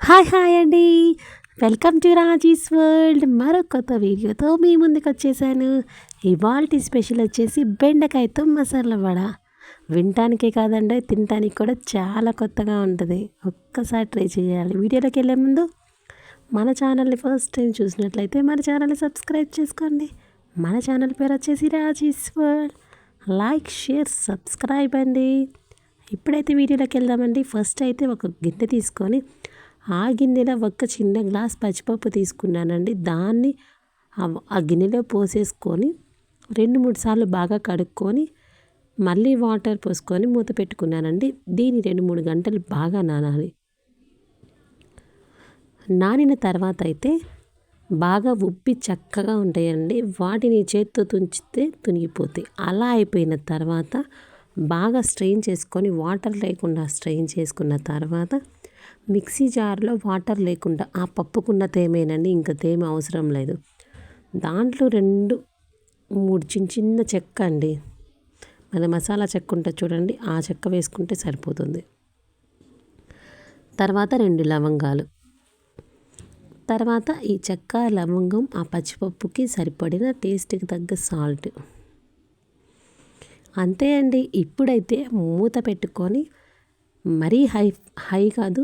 Hi hi అండి. Welcome to Raji's world. మరో కొత్త వీడియోతో మీ ముందుకు వచ్చేసాను. ఇవాళ స్పెషల్ వచ్చేసి బెండకాయతో మసాలా వడ. వినటానికే కాదండి తినటానికి కూడా చాలా కొత్తగా ఉంటుంది. ఒక్కసారి ట్రై చేయాలి. వీడియోలోకి వెళ్ళే ముందు మన ఛానల్ని ఫస్ట్ టైం చూసినట్లయితే మన ఛానల్ని సబ్స్క్రైబ్ చేసుకోండి. మన ఛానల్ పేరు వచ్చేసి Raji's world. Like share subscribe అండి. ఇప్పుడైతే వీడియోలోకి వెళ్దామండి. ఫస్ట్ అయితే ఒక గిన్నె తీసుకొని ఆ గిన్నెలో ఒక చిన్న గ్లాస్ పచ్చిపప్పు తీసుకున్నానండి. దాన్ని ఆ గిన్నెలో పోసేసుకొని రెండు మూడు సార్లు బాగా కడుక్కొని మళ్ళీ వాటర్ పోసుకొని మూత పెట్టుకున్నానండి. దీన్ని రెండు మూడు గంటలు బాగా నానాలి. నానిన తర్వాత అయితే బాగా ఉప్పి చక్కగా ఉంటాయండి. వాటిని చేత్తో తుంచితే తునిగిపోతాయి. అలా అయిపోయిన తర్వాత బాగా స్ట్రెయిన్ చేసుకొని వాటర్ లేకుండా స్ట్రెయిన్ చేసుకున్న తర్వాత మిక్సీ జార్లో వాటర్ లేకుండా ఆ పప్పుకున్న తేమేనండి ఇంకా తేమ అవసరం లేదు. దాంట్లో రెండు మూడు చిన్న చిన్న చెక్క అండి. మన మసాలా చెక్క ఉంటుంది చూడండి ఆ చెక్క వేసుకుంటే సరిపోతుంది. తర్వాత రెండు లవంగాలు. తర్వాత ఈ చెక్క లవంగం ఆ పచ్చిపప్పుకి సరిపడిన టేస్ట్కి తగ్గ సాల్ట్. అంతే అండి. ఇప్పుడైతే మూత పెట్టుకొని మరీ హై హై కాదు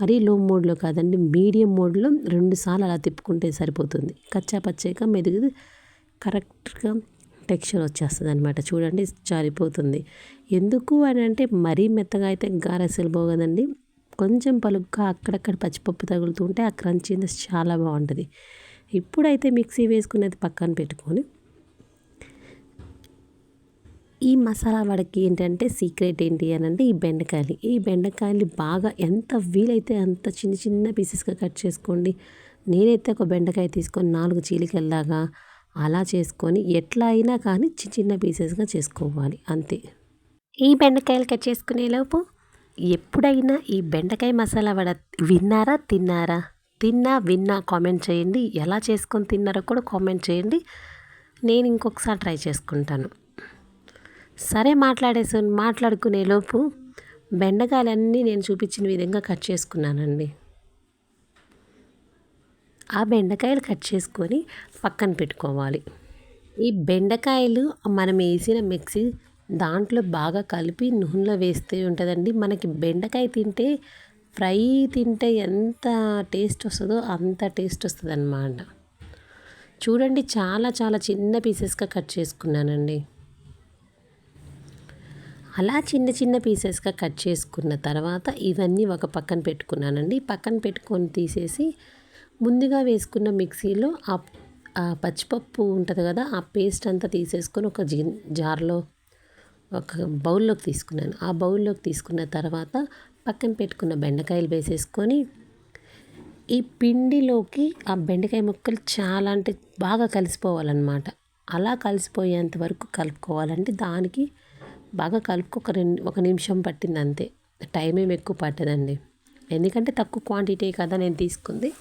మరీ లో మోడ్లో కాదండి మీడియం మోడ్లో రెండుసార్లు అలా తిప్పుకుంటే సరిపోతుంది. కచ్చా పచ్చేగా మెదుగు కరెక్ట్గా టెక్స్చర్ వచ్చేస్తుంది అనమాట చూడండి జారిపోతుంది. ఎందుకు అని అంటే మరీ మెత్తగా అయితే గారెసలు పోగదండి కొంచెం పలుగ్గా అక్కడక్కడ పచ్చిపప్పు తగులుతుంటే ఆ క్రంచీనెస్ చాలా బాగుంటుంది. ఇప్పుడైతే మిక్సీ వేసుకునేది పక్కన పెట్టుకొని ఈ మసాలా వడకి ఏంటంటే సీక్రెట్ ఏంటి అని అంటే ఈ బెండకాయలు. ఈ బెండకాయలు బాగా ఎంత వీలైతే అంత చిన్న చిన్న పీసెస్గా కట్ చేసుకోండి. నేనైతే ఒక బెండకాయ తీసుకొని నాలుగు చీలికల్లాగా అలా చేసుకొని ఎట్లా అయినా కానీ చిన్న చిన్న పీసెస్గా చేసుకోవాలి. అంతే. ఈ బెండకాయలు కట్ చేసుకునేలోపు ఎప్పుడైనా ఈ బెండకాయ మసాలా వడ విన్నారా తిన్నారా? తిన్నా విన్నా కామెంట్ చేయండి. ఎలా చేసుకొని తిన్నారో కూడా కామెంట్ చేయండి. నేను ఇంకొకసారి ట్రై చేసుకుంటాను. సరే మాట్లాడేసి మాట్లాడుకునే లోపు బెండకాయలన్నీ నేను చూపించిన విధంగా కట్ చేసుకున్నానండి. ఆ బెండకాయలు కట్ చేసుకొని పక్కన పెట్టుకోవాలి. ఈ బెండకాయలు మనం వేసిన మిక్సీ దాంట్లో బాగా కలిపి నూనెలో వేస్తే ఉంటుందండి. మనకి బెండకాయ తింటే ఫ్రై తింటే ఎంత టేస్ట్ వస్తుందో అంత టేస్ట్ వస్తుంది అన్నమాట చూడండి చాలా చాలా చిన్న పీసెస్గా కట్ చేసుకున్నానండి. అలా చిన్న చిన్న పీసెస్గా కట్ చేసుకున్న తర్వాత ఇవన్నీ ఒక పక్కన పెట్టుకున్నానండి. పక్కన పెట్టుకొని తీసేసి ముందుగా వేసుకున్న మిక్సీలో ఆ పచ్చిపప్పు ఉంటుంది కదా ఆ పేస్ట్ అంతా తీసేసుకొని ఒక జార్లో ఒక బౌల్లోకి తీసుకున్నాను. ఆ బౌల్లోకి తీసుకున్న తర్వాత పక్కన పెట్టుకున్న బెండకాయలు వేసేసుకొని ఈ పిండిలోకి ఆ బెండకాయ ముక్కలు చాలా అంటే బాగా కలిసిపోవాలన్నమాట. అలా కలిసిపోయేంత వరకు కలుపుకోవాలంటే దానికి బాగా కలుపుకు ఒక రెండు ఒక నిమిషం పట్టింది అంతే టైం ఏమి ఎక్కువ పట్టదండి. ఎందుకంటే తక్కువ క్వాంటిటీ కదా నేను తీసుకుంది.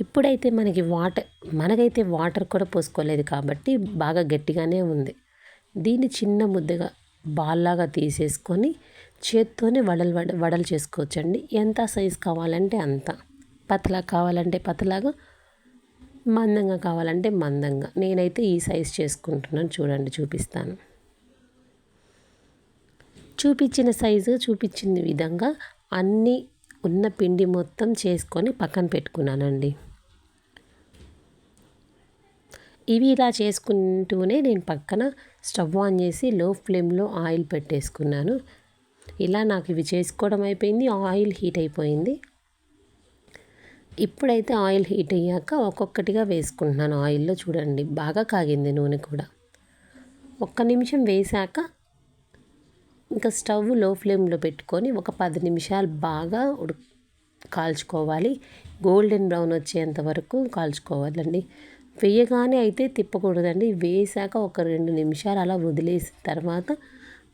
ఇప్పుడైతే మనకి వాటర్ మనకైతే వాటర్ కూడా పోసుకోలేదు కాబట్టి బాగా గట్టిగానే ఉంది. దీన్ని చిన్న ముద్దగా బాల్లాగా తీసేసుకొని చేత్తోనే వడలు వడ వడలు చేసుకోవచ్చండి. ఎంత సైజు కావాలంటే అంత. పతలా కావాలంటే పతలాగా మందంగా కావాలంటే మందంగా. నేనైతే ఈ సైజ్ చేసుకుంటున్నాను. చూడండి చూపిస్తాను. చూపించిన సైజు చూపించిన విధంగా అన్నీ ఉన్న పిండి మొత్తం చేసుకొని పక్కన పెట్టుకున్నానండి. ఇవి ఇలా చేసుకుంటూనే నేను పక్కన స్టవ్ ఆన్ చేసి లో ఫ్లేమ్లో ఆయిల్ పెట్టేసుకున్నాను. ఇలా నాకు ఇవి చేసుకోవడం అయిపోయింది ఆయిల్ హీట్ అయిపోయింది. ఇప్పుడైతే ఆయిల్ హీట్ అయ్యాక ఒక్కొక్కటిగా వేసుకుంటున్నాను ఆయిల్లో చూడండి బాగా కాగింది నూనె కూడా. ఒక్క నిమిషం వేసాక ఇంకా స్టవ్లో ఫ్లేమ్లో పెట్టుకొని ఒక పది నిమిషాలు బాగా ఉడు కాల్చుకోవాలి. గోల్డెన్ బ్రౌన్ వచ్చేంత వరకు కాల్చుకోవాలండి. వేయగానే అయితే తిప్పకూడదండి. వేసాక ఒక రెండు నిమిషాలు అలా వదిలేసిన తర్వాత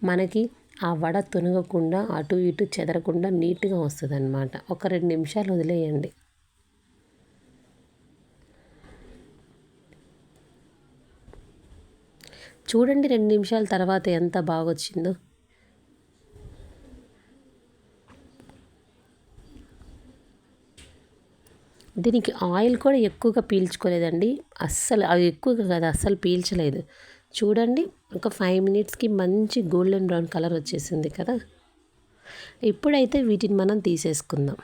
మనకి ఆ వడ తునగకుండా అటు ఇటు చెదరకుండా నీట్గా వస్తుంది అనమాట ఒక రెండు నిమిషాలు వదిలేయండి. చూడండి రెండు నిమిషాల తర్వాత ఎంత బాగా వచ్చిందో దీనికి ఆయిల్ కూడా ఎక్కువగా పీల్చుకోలేదండి. అస్సలు అది ఎక్కువగా కాదు అస్సలు పీల్చలేదు. చూడండి ఒక ఫైవ్ మినిట్స్కి మంచి గోల్డెన్ బ్రౌన్ కలర్ వచ్చేసింది కదా. ఇప్పుడైతే వీటిని మనం తీసేసుకుందాం.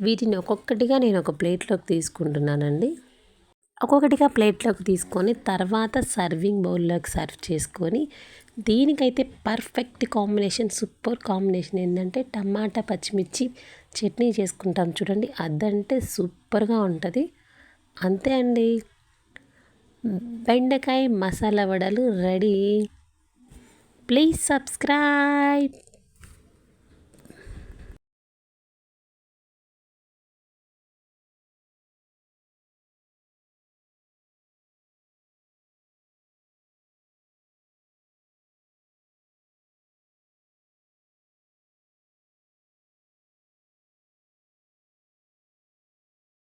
వీటిని ఒక్కొక్కటిగా నేను ఒక ప్లేట్లోకి తీసుకుంటున్నానండి. ఒక్కొక్కటిగా ప్లేట్లోకి తీసుకొని తర్వాత సర్వింగ్ బౌల్లోకి సర్వ్ చేసుకొని దీనికైతే పర్ఫెక్ట్ కాంబినేషన్ సూపర్ కాంబినేషన్ ఏంటంటే టమాటా పచ్చిమిర్చి చట్నీ చేసుకుంటాం చూడండి. అదంటే సూపర్గా ఉంటుంది. అంతే అండి. బెండకాయ మసాలా వడలు రెడీ. Please subscribe.